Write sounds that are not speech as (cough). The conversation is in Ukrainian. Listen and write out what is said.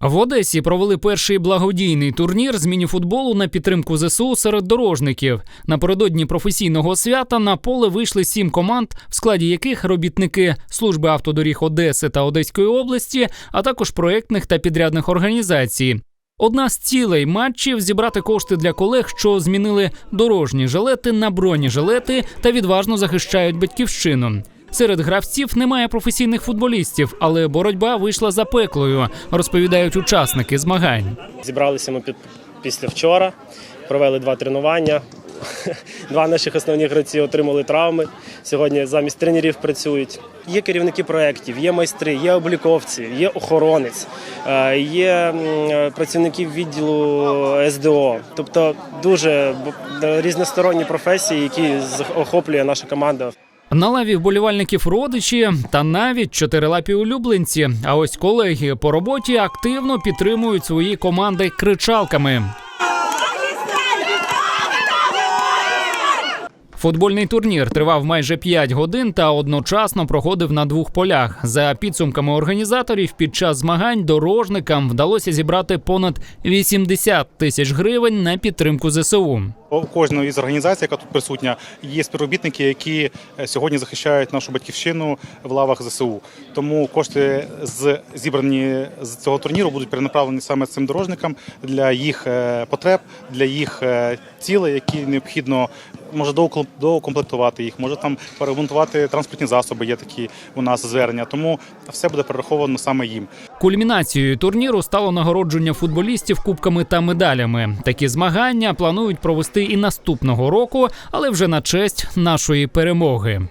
В Одесі провели перший благодійний турнір з мініфутболу на підтримку ЗСУ серед дорожників. Напередодні професійного свята на поле вийшли сім команд, в складі яких робітники служби автодоріг Одеси та Одеської області, а також проектних та підрядних організацій. Одна з цілей матчів зібрати кошти для колег, що змінили дорожні жилети на бронежилети та відважно захищають батьківщину. Серед гравців немає професійних футболістів, але боротьба вийшла запеклою, розповідають учасники змагань. Зібралися ми під, після вчора, провели два тренування. (laughs) Два наших основні гравці отримали травми. Сьогодні замість тренерів працюють. Є керівники проєктів, є майстри, є обліковці, є охоронець, е, є працівники відділу СДО. Тобто дуже різносторонні професії, які охоплює наша команда. На лаві вболівальників родичі та навіть чотирилапі улюбленці. А ось колеги по роботі активно підтримують свої команди кричалками. Футбольний турнір тривав майже 5 годин та одночасно проходив на двох полях. За підсумками організаторів, під час змагань дорожникам вдалося зібрати понад 80 тисяч гривень на підтримку ЗСУ. У кожної із організацій, яка тут присутня, є співробітники, які е, сьогодні захищають нашу батьківщину в лавах ЗСУ. Тому кошти з зібрані з цього турніру будуть перенаправлені саме цим дорожникам для їх е, потреб, для їх е, цілей, які необхідно може доукомплектувати їх, може там перемонтувати транспортні засоби. Є такі у нас звернення. Тому все буде перераховано саме їм. Кульмінацією турніру стало нагородження футболістів кубками та медалями. Такі змагання планують провести і наступного року, але вже на честь нашої перемоги.